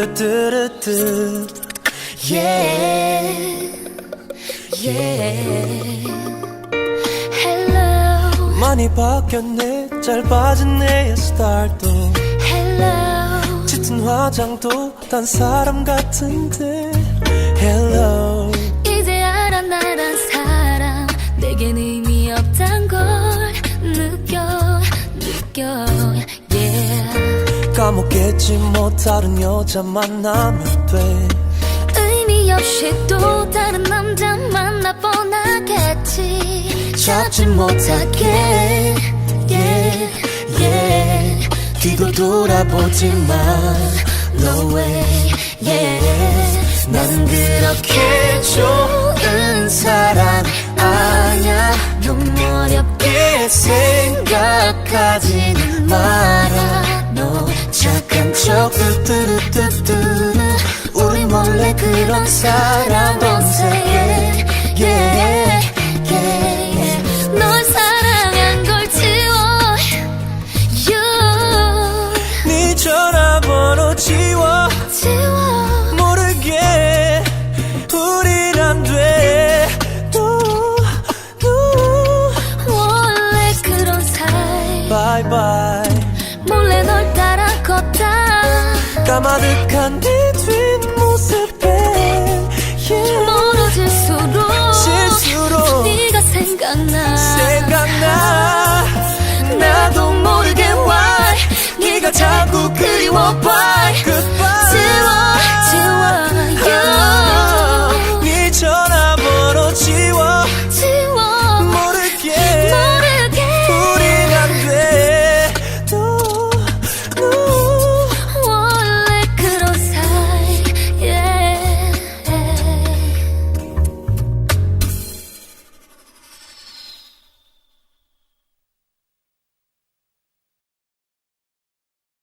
뚜루뚜루뚜. Yeah, yeah. Hello, 많이 바뀌었네. 짧아진 내 스타일도. Hello. 짙은 화장도 딴 사람 같은데. Hello. 이제 알아 나란 사람. 내겐 의미 없단 걸 느껴 느껴 까먹겠지 뭐 다른 여자 만나면 돼. 의미 없이 또 다른 남자 만나 뻔하겠지. 잡지 못하게. Yeah yeah. 뒤도 돌아보지 마. No way. Yeah. 나는 그렇게 좋은 사람 아냐 너무 어렵게 생각하지는 착한 척 뚜뚜루뚜뚜. 우리 몰래 그런 yeah, yeah, yeah. 널 사랑한 걸 지워. You. 네 전화번호 지워. 지워. 모르게 우린 안돼. 원래 그런 사이. Bye bye. 몰래 널 따라 걷다 까마득한 네 뒷모습에 yeah. 멀어질수록 실수로 네가 생각나 생각나